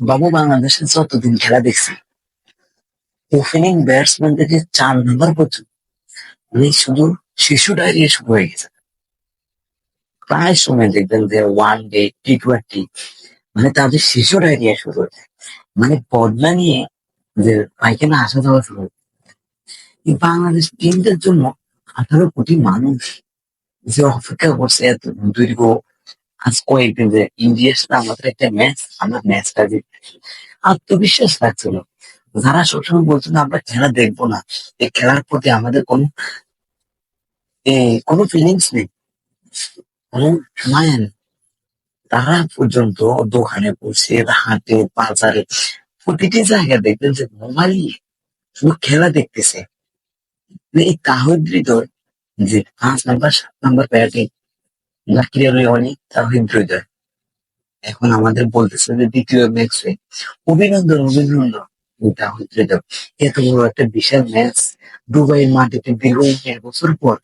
বাবু বাংলাদেশের যতদিন খেলা দেখছি, ওপেনিং ব্যাটসম্যান থেকে চার নম্বর পর্যন্ত মানে শুধু শিশু ডায়রিয়া শুরু হয়ে গেছে। প্রায় সময় দেখবেন যে ওয়ান ডে টি টোয়েন্টি মানে তাদের শিশু ডায়রিয়া শুরু হয়ে যায় মানে বদলা নিয়ে যে পায়খানা আসা যাওয়া শুরু হয় এই বাংলাদেশ টিমদের জন্য আঠারো কোটি মানুষ যে অপেক্ষা করছে এত দীর্ঘ আজ কয়েকদিন যে ইন্ডিয়ার আমাদের একটা ম্যাচ আমরা ম্যাচটা জিততে আত্মবিশ্বাস লাগছিল যারা সবসময় বলছিল, আমরা খেলা দেখব না। এই খেলার প্রতি আমাদের কোনো কোনো ফিলিংস নেই। মায়া তারা পর্যন্ত দোকানে বসে, হাটে, বাজারে, প্রতিটি জায়গায় দেখবেন যে মোবাইল শুধু খেলা দেখতেছে। এই তাহিদ যে পাঁচ নাম্বার, সাত নাম্বার ব্যাটে জাকির আলী অনেক তাহিদ হৃদয় এখন আমাদের বলতেছে যে দ্বিতীয় ম্যাচে অভিনন্দন অভিনন্দন। এই তাহিদ হৃদয় এত বড় একটা বিশাল ম্যাচ। দুবাইয়ের মাটিতে দীর্ঘ এক বছর পর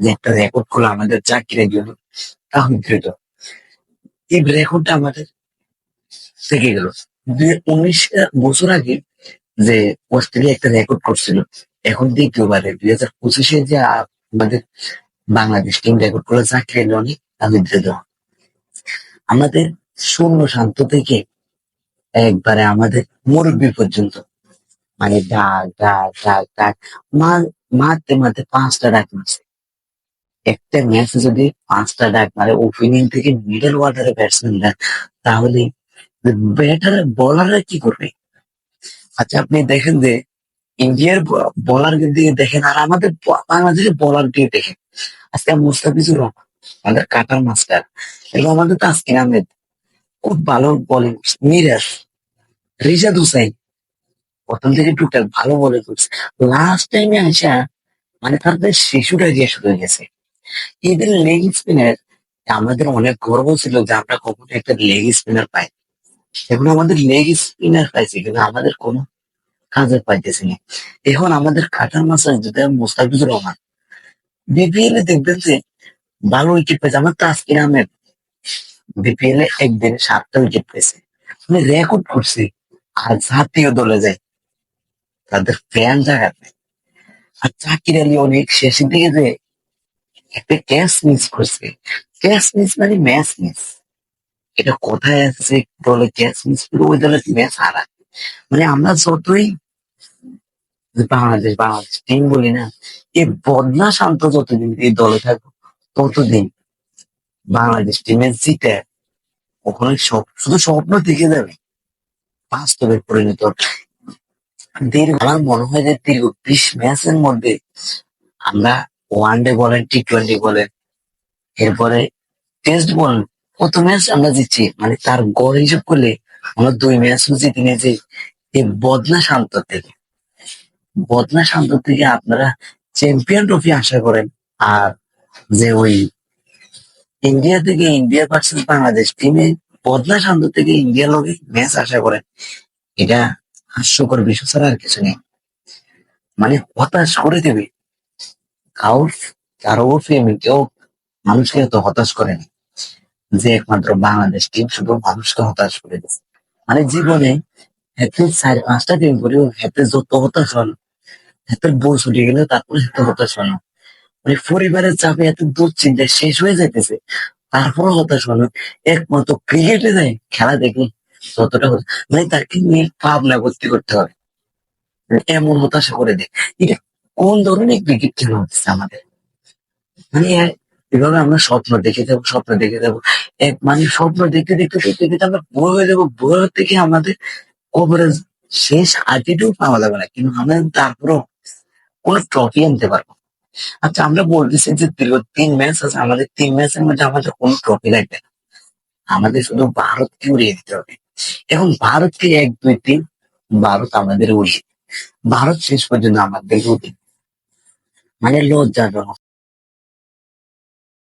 যে একটা রেকর্ড করল আমাদের জাকিরের জন্য তাহিদ হৃদয় এই রেকর্ডটা আমাদের থেকে গেল। দুই উনিশ বছর আগে যে অস্ট্রেলিয়া একটা রেকর্ড করছিল, এখন দ্বিতীয়বারে দুই হাজার পঁচিশে যে আমাদের বাংলাদেশ টিম রেকর্ড করল জাকির তাহিদ হৃদয় আমাদের শূন্য শান্ত থেকে একবারে আমাদের মুরব্বী পর্যন্ত। মানে ডাক ডাক ডাক ডাক মারতে মারতে পাঁচটা ডাক মারছে। একটা ম্যাচে যদি পাঁচটা ডাক মারে ওপেনিং থেকে মিডল অর্ডারে ব্যাটসম্যানরা তাহলে ব্যাটার বলাররা কি করবে? আচ্ছা আপনি দেখেন যে ইন্ডিয়ার বলার দিকে দেখেন, আর আমাদের বাংলাদেশের বলার দিকে দেখেন। আজকে মুস্তাফিজুর রহমান, আমাদের কাটার মাস্টার এবং আমাদের তাসকিন আহমেদ, খুব ভালো বলিং মিরাজ রিজাদ হুসাইন, প্রথম থেকে টুকটাক ভালো বলে করছে। লাস্ট টাইমে আসা মানে তাদের শিশুটা গিয়ে শুরু হয়ে গেছে। এদের লেগ স্পিনার আমাদের অনেক গর্ব ছিল যে আমরা কখনো একটা লেগ স্পিনার পাই এখন আমাদের লেগ স্পিনার পাইছি কিন্তু আমাদের কোনো কাজে পাইতেছি না এখন আমাদের কাটার মাসে যদি মুস্তাফিজুর রহমান বিপিএল এ দেখবেন যে ভালো উইকেট পেয়েছে। আমার তাসকিন আহমেদ বিপিএল এ একদিনে সাতটা উইকেট পেয়েছে। মানে রেকর্ড করছে আর জাতীয় দলে যায় তাদের ফ্যান জায়গা নেই। আর জাকির আলী অনেক শেষের দিকে যে একটা ক্যাচ মিস করছে। ক্যাচ মিস মানে ম্যাচ মিস এটা কোথায় আছে দলে ক্যাচ মিস করে ওই দলের ম্যাচ হারা মানে আমরা যতই বাংলাদেশ বাংলাদেশ টিম বলি না এই বদনা শান্ত যতদিন এই দলে থাকব, ততদিন বাংলাদেশ টিমের জিতে ওখানে সব, শুধু স্বপ্ন থেকে যাবে, বাস্তবে পরিণত। দীর্ঘ আমার মনে হয় যে দীর্ঘ বিশ ম্যাচের মধ্যে আমরা ওয়ান ডে বলেন টি টোয়েন্টি বলেন এরপরে টেস্ট বলেন কত ম্যাচ আমরা জিতছি মানে তার গড় হিসাব করলে আমরা দুই ম্যাচ জিতে নিয়েছি এই বদনা শান্ত থেকে বদনা শান্ত থেকে আপনারা চ্যাম্পিয়ন ট্রফি আশা করেন। আর যে ওই ইন্ডিয়া থেকে ইন্ডিয়া ভার্সেস বাংলাদেশ টিমে বদনা শান্ত থেকে ইন্ডিয়া লগে ম্যাচ আশা করেন। এটা হাস্যকর বিষয় ছাড়া আর কিছু নেই। মানে হতাশ করে দেবে। কাউর কারও প্রেমিকেও মানুষকে এত হতাশ করেনি যে একমাত্র বাংলাদেশ টিম শুধু মানুষকে হতাশ করে দিচ্ছে মানে জীবনে হাতে চার পাঁচটা টিম করেও হাতে যত হতাশ হল হাতের বউ ছুটে গেলে, তারপরে হাতে হতাশ হল। মানে পরিবারের চাপে এত দুশ্চিন্তা শেষ হয়ে যাইতেছে তারপরে হতাশ হলো। একমাত্র ক্রিকেটে যায় খেলা দেখে যতটা মানে তাকে নিয়ে ভাবনা ভর্তি করতে হবে। এমন হতাশা করে দেয়। এটা কোন ধরনের ক্রিকেট খেলা হচ্ছে আমাদের? মানে এভাবে আমরা স্বপ্ন দেখে যাব, স্বপ্ন দেখে যাব। এক মানে স্বপ্ন দেখতে দেখতে দেখতে দেখতে আমরা বই হয়ে যাব। বই থেকে আমাদের কভারেজ শেষ আটিটুকু পাওয়া যাবে না। কিন্তু আমরা তারপরও কোনো ট্রফি আনতে পারব। আচ্ছা আমরা বলতেছি যে দীর্ঘ তিন ম্যাচ আছে, আমাদের তিন ম্যাচের মধ্যে আমাদের কোনো ট্রফি লাগবে না আমাদের শুধু ভারতকে উড়িয়ে দিতে হবে এখন ভারতকে এক, দুই, তিন, ভারত আমাদের উড়িয়ে ভারত শেষ পর্যন্ত আমাদের উড়িয়ে। মানে লজ্জাজনক